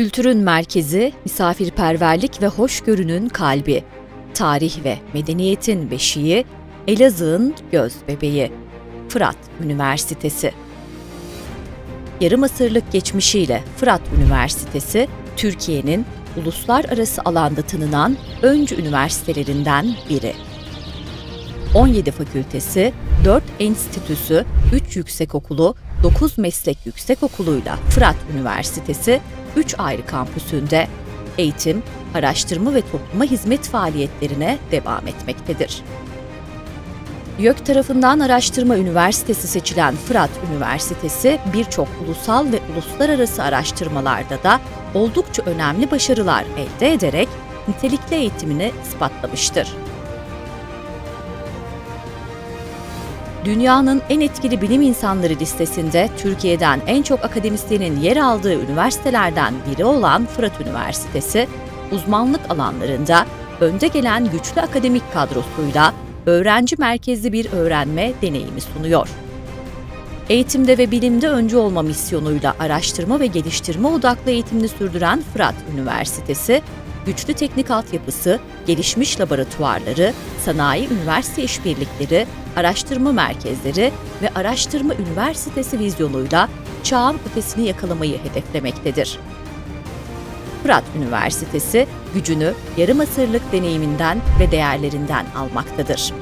Kültürün merkezi, misafirperverlik ve hoşgörünün kalbi. Tarih ve medeniyetin beşiği, Elazığ'ın göz bebeği. Fırat Üniversitesi. Yarım asırlık geçmişiyle Fırat Üniversitesi, Türkiye'nin uluslararası alanda tanınan öncü üniversitelerinden biri. 17 fakültesi, 4 enstitüsü, 3 yüksekokulu, 9 meslek yüksekokuluyla Fırat Üniversitesi 3 ayrı kampüsünde eğitim, araştırma ve topluma hizmet faaliyetlerine devam etmektedir. YÖK tarafından Araştırma Üniversitesi seçilen Fırat Üniversitesi birçok ulusal ve uluslararası araştırmalarda da oldukça önemli başarılar elde ederek nitelikli eğitimini ispatlamıştır. Dünyanın en etkili bilim insanları listesinde Türkiye'den en çok akademisyenin yer aldığı üniversitelerden biri olan Fırat Üniversitesi, uzmanlık alanlarında önde gelen güçlü akademik kadrosuyla öğrenci merkezli bir öğrenme deneyimi sunuyor. Eğitimde ve bilimde öncü olma misyonuyla araştırma ve geliştirme odaklı eğitimini sürdüren Fırat Üniversitesi, güçlü teknik altyapısı, gelişmiş laboratuvarları, sanayi üniversite işbirlikleri, araştırma merkezleri ve araştırma üniversitesi vizyonuyla çağın ötesini yakalamayı hedeflemektedir. Fırat Üniversitesi gücünü yarım asırlık deneyiminden ve değerlerinden almaktadır.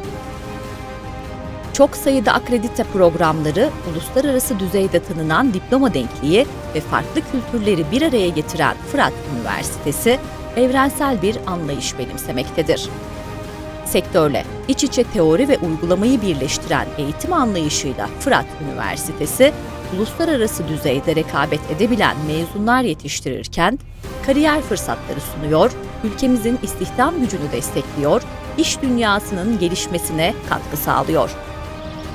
Çok sayıda akredite programları, uluslararası düzeyde tanınan diploma denkliği ve farklı kültürleri bir araya getiren Fırat Üniversitesi, evrensel bir anlayış benimsemektedir. Sektörle iç içe teori ve uygulamayı birleştiren eğitim anlayışıyla Fırat Üniversitesi, uluslararası düzeyde rekabet edebilen mezunlar yetiştirirken, kariyer fırsatları sunuyor, ülkemizin istihdam gücünü destekliyor, iş dünyasının gelişmesine katkı sağlıyor.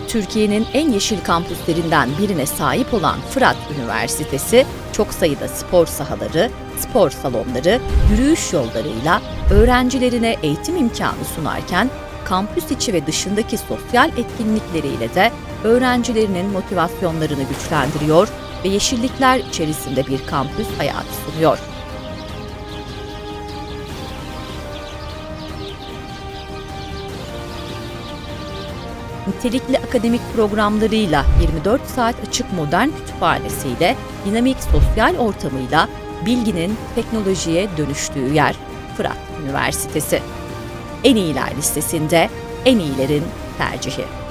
Türkiye'nin en yeşil kampüslerinden birine sahip olan Fırat Üniversitesi, çok sayıda spor sahaları, spor salonları, yürüyüş yollarıyla öğrencilerine eğitim imkanı sunarken, kampüs içi ve dışındaki sosyal etkinlikleriyle de öğrencilerinin motivasyonlarını güçlendiriyor ve yeşillikler içerisinde bir kampüs hayatı sunuyor. nitelikli akademik programlarıyla 24 saat açık modern kütüphanesiyle, dinamik sosyal ortamıyla bilginin teknolojiye dönüştüğü yer Fırat Üniversitesi. En iyiler listesinde en iyilerin tercihi.